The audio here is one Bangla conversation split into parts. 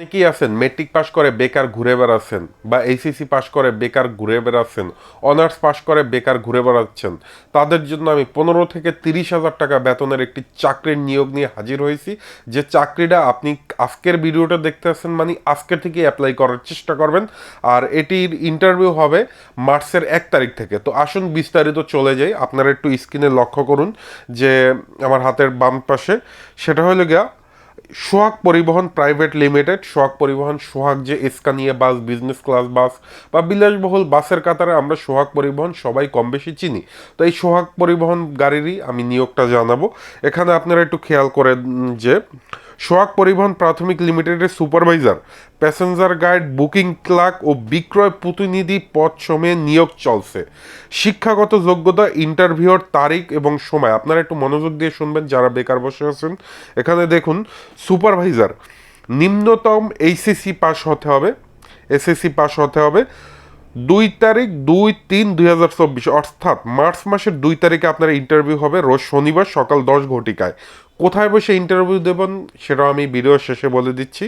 অনেকেই আছেন? মেট্রিক পাশ করে বেকার ঘুরে বেড়াচ্ছেন বা এইচএসসি পাশ করে বেকার ঘুরে বেড়াচ্ছেন, অনার্স পাশ করে বেকার ঘুরে বেড়াচ্ছেন, তাদের জন্য আমি পনেরো থেকে তিরিশ হাজার টাকা বেতনের একটি চাকরির নিয়োগ নিয়ে হাজির হয়েছি। যে চাকরিটা আপনি আজকের ভিডিওটা দেখতে আসছেন মানে আজকের থেকে অ্যাপ্লাই করার চেষ্টা করবেন। আর এটির ইন্টারভিউ হবে মার্চের এক তারিখ থেকে। তো আসুন বিস্তারিত চলে যাই। আপনারা একটু স্ক্রিনে লক্ষ্য করুন যে আমার হাতের বাম পাশে, সেটা হলো গিয়া সোহাগ পরিবহন প্রাইভেট লিমিটেড সোহাগ পরিবহন সোহাগ যে এসকানিয়া বাস বিজনেস ক্লাস বাস বা বিলাসবহুল বাসের কাতারে আমরা সোহাগ পরিবহন সবাই কম বেশি চিনি। তো এই সোহাগ পরিবহন গাড়িরই আমি নিয়োগটা জানাব। এখানে আপনারা একটু খেয়াল করেন যে সোহাগ পরিবহন প্রাথমিক লিমিটেডের supervisor, passenger guide, booking clerk ও বিক্রয় প্রতিনিধি পদ সময়ে নিয়োগ চলছে। শিক্ষাগত যোগ্যতা, ইন্টারভিউর তারিখ এবং সময়। আপনারা একটু মনোযোগ দিয়ে শুনবেন যারা বেকার বসে আছেন। এখানে দেখুন, সুপারভাইজার, নিম্নতম এইচএসসি পাস হতে হবে। এসএসসি পাস হতে হবে। দুই তারিখ দুই তিন দুই হাজার চব্বিশ, অর্থাৎ মার্চ মাসের দুই তারিখে আপনার ইন্টারভিউ হবে রোজ শনিবার সকাল দশ ঘটিকায়। কোথায় বসে ইন্টারভিউ দেবেন সেটাও আমি ভিডিও শেষে বলে দিচ্ছি।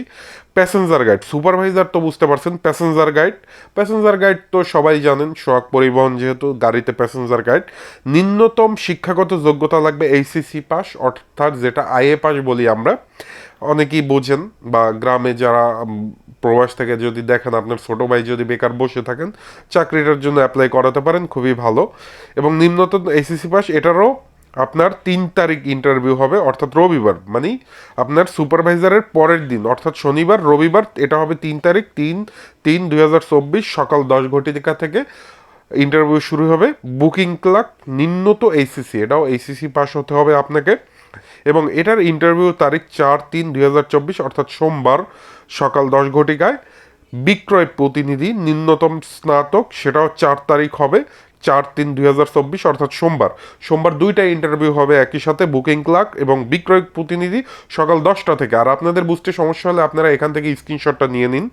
প্যাসেঞ্জার গাইড সুপারভাইজার তো বুঝতে পারছেন প্যাসেঞ্জার গাইড প্যাসেঞ্জার গাইড তো সবাই জানেন সোহাগ পরিবহন যেহেতু গাড়িতে প্যাসেঞ্জার গাইড নিম্নতম শিক্ষাগত যোগ্যতা লাগবে এইচসিসি পাস অর্থাৎ যেটা আইএ পাস বলি আমরা। অনেকেই বোঝেন বা গ্রামে যারা প্রবাস থেকে যদি দেখেন আপনার ছোট ভাই যদি বেকার বসে থাকেন, চাকরিটার জন্য অ্যাপ্লাই করাতে পারেন, খুবই ভালো। এবং নিম্নতম এইচএসসি পাস এটারও আপনার তিন তারিখ ইন্টারভিউ হবে, অর্থাৎ রবিবার মানে আপনার সুপারভাইজারের পরের দিন, অর্থাৎ শনিবার, রবিবার, এটা হবে তিন তারিখ, তিন তিন দুই সকাল দশ ঘটিকা থেকে ইন্টারভিউ শুরু হবে। বুকিং ক্লার্ক নিম্নত এইসিসি এটাও এইসিসি পাস হতে হবে আপনাকে। এবং এটার ইন্টারভিউ তারিখ চার তিন দুই অর্থাৎ সোমবার সকাল দশ ঘটিকায়। বিক্রয় প্রতিনিধি, নিম্নতম স্নাতক, সেটাও চার তারিখ হবে। চার তিন দুই অর্থাৎ সোমবার। সোমবার দুইটা ইন্টারভিউ হবে একই সাথে বুকিং ক্লার্ক এবং বিক্রয় প্রতিনিধি সকাল দশটা থেকে। আর আপনাদের বুঝতে সমস্যা হলে আপনারা এখান থেকে স্ক্রিনশটটা নিয়ে নিন,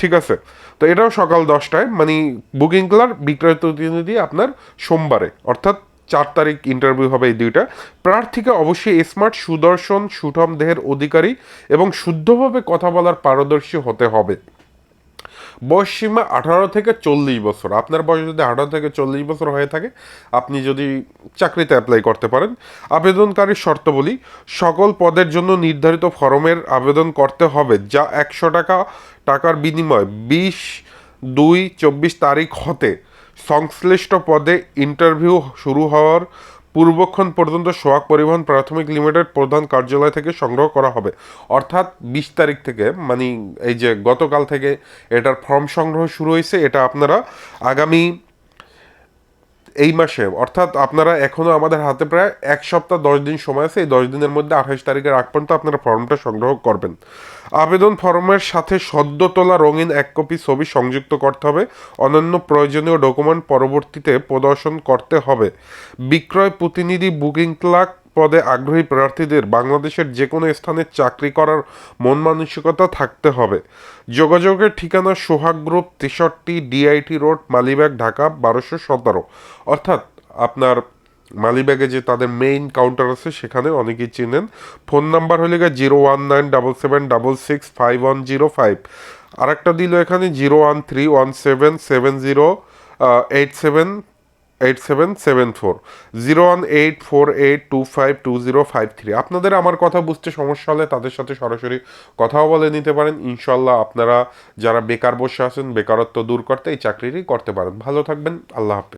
ঠিক আছে? তো এটাও সকাল দশটায় মানে বুকিং ক্লার্ক বিক্রয় প্রতিনিধি আপনার সোমবারে, অর্থাৎ চার তারিখ ইন্টারভিউ হবে এই দুইটা। প্রার্থীকে অবশ্যই স্মার্ট সুদর্শন, সুঠম দেহের অধিকারী এবং শুদ্ধভাবে কথা বলার পারদর্শী হতে হবে। বয়স সীমা আঠারো থেকে চল্লিশ বছর। আপনার বয়স যদি আঠারো থেকে চল্লিশ বছর হয়ে থাকে, আপনি যদি চাকরিতে অ্যাপ্লাই করতে পারেন, আবেদনকারীর শর্তাবলী সকল পদের জন্য নির্ধারিত ফরমের আবেদন করতে হবে, যা একশো টাকা, টাকার বিনিময়ে বিশ দুই চব্বিশ তারিখ হতে সংশ্লিষ্ট পদে ইন্টারভিউ শুরু হওয়ার পূর্বক্ষণ পর্যন্ত সোহাগ পরিবহন প্রাথমিক লিমিটেড প্রধান কার্যালয় থেকে সংগ্রহ করা হবে। অর্থাৎ বিশ তারিখ থেকে মানে এই যে গতকাল থেকে এটার ফর্ম সংগ্রহ শুরু হয়েছে, এটা আপনারা আগামী এই মাসে, অর্থাৎ আপনারা এখনও আমাদের হাতে প্রায় এক সপ্তাহ, দশ দিন সময় আছে। এই দশ দিনের মধ্যে আঠাশ তারিখের আগ পর্যন্ত আপনারা ফর্মটা সংগ্রহ করবেন। আবেদন ফর্মের সাথে সদ্য তোলা রঙিন এক কপি ছবি সংযুক্ত করতে হবে। অন্যান্য প্রয়োজনীয় ডকুমেন্ট পরবর্তীতে প্রদর্শন করতে হবে। বিক্রয় প্রতিনিধি, বুকিং ক্লার্ক পদে আগ্রহী প্রার্থীদের বাংলাদেশের যে কোনো স্থানে চাকরি করার মন মানসিকতা থাকতে হবে। যোগাযোগের ঠিকানা সোহাগ গ্রুপ তেষট্টি ডিআইটি রোড, মালিবাগ, ঢাকা, বারোশো সতেরো। অর্থাৎ আপনার মালিব্যাগে যে তাদের মেইন কাউন্টার আছে, সেখানে অনেকেই চেনেন। ফোন নাম্বার হলে গিয়ে zero one nine double seven double six five one zero five. আরেকটা দিল এখানে zero one three one seven seven zero eight seven eight seven seven four zero one eight four eight two five two zero five three আপনাদের আমার কথা বুঝতে সমস্যা হলে তাদের সাথে সরাসরি কথাও বলে নিতে পারেন। ইনশাল্লাহ আপনারা যারা বেকার বসে আছেন, বেকারত্ব দূর করতে এই চাকরিটি করতে পারেন। ভালো থাকবেন। আল্লাহ হাফেজ।